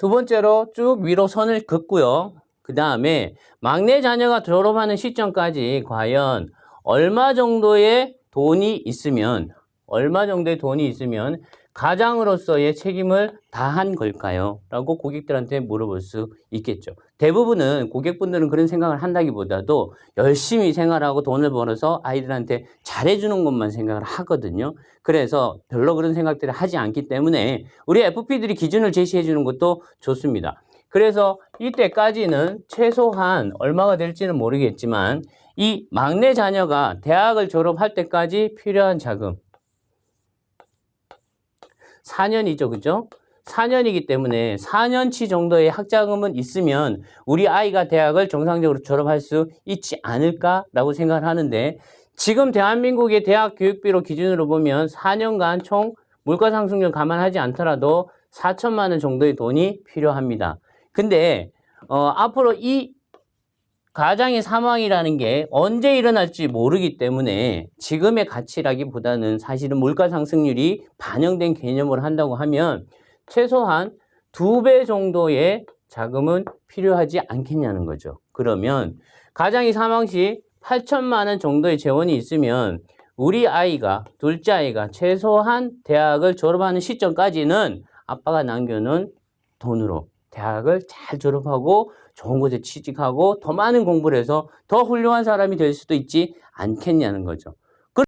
두 번째로 쭉 위로 선을 긋고요. 그 다음에 막내 자녀가 졸업하는 시점까지 과연 얼마 정도의 돈이 있으면 얼마 정도의 돈이 있으면 가장으로서의 책임을 다한 걸까요? 라고 고객들한테 물어볼 수 있겠죠. 대부분은 고객분들은 그런 생각을 한다기보다도 열심히 생활하고 돈을 벌어서 아이들한테 잘해주는 것만 생각을 하거든요. 그래서 별로 그런 생각들을 하지 않기 때문에 우리 FP들이 기준을 제시해 주는 것도 좋습니다. 그래서 이때까지는 최소한 얼마가 될지는 모르겠지만 이 막내 자녀가 대학을 졸업할 때까지 필요한 자금 4년이죠. 그죠? 4년이기 때문에 4년치 정도의 학자금은 있으면 우리 아이가 대학을 정상적으로 졸업할 수 있지 않을까라고 생각을 하는데 지금 대한민국의 대학 교육비로 기준으로 보면 4년간 총 물가 상승률 감안하지 않더라도 4천만 원 정도의 돈이 필요합니다. 근데 어, 앞으로 이 가장의 사망이라는 게 언제 일어날지 모르기 때문에 지금의 가치라기보다는 사실은 물가 상승률이 반영된 개념으로 한다고 하면 최소한 두 배 정도의 자금은 필요하지 않겠냐는 거죠. 그러면 가장이 사망 시 8천만 원 정도의 재원이 있으면 우리 아이가 둘째 아이가 최소한 대학을 졸업하는 시점까지는 아빠가 남겨놓은 돈으로 대학을 잘 졸업하고 좋은 곳에 취직하고 더 많은 공부를 해서 더 훌륭한 사람이 될 수도 있지 않겠냐는 거죠.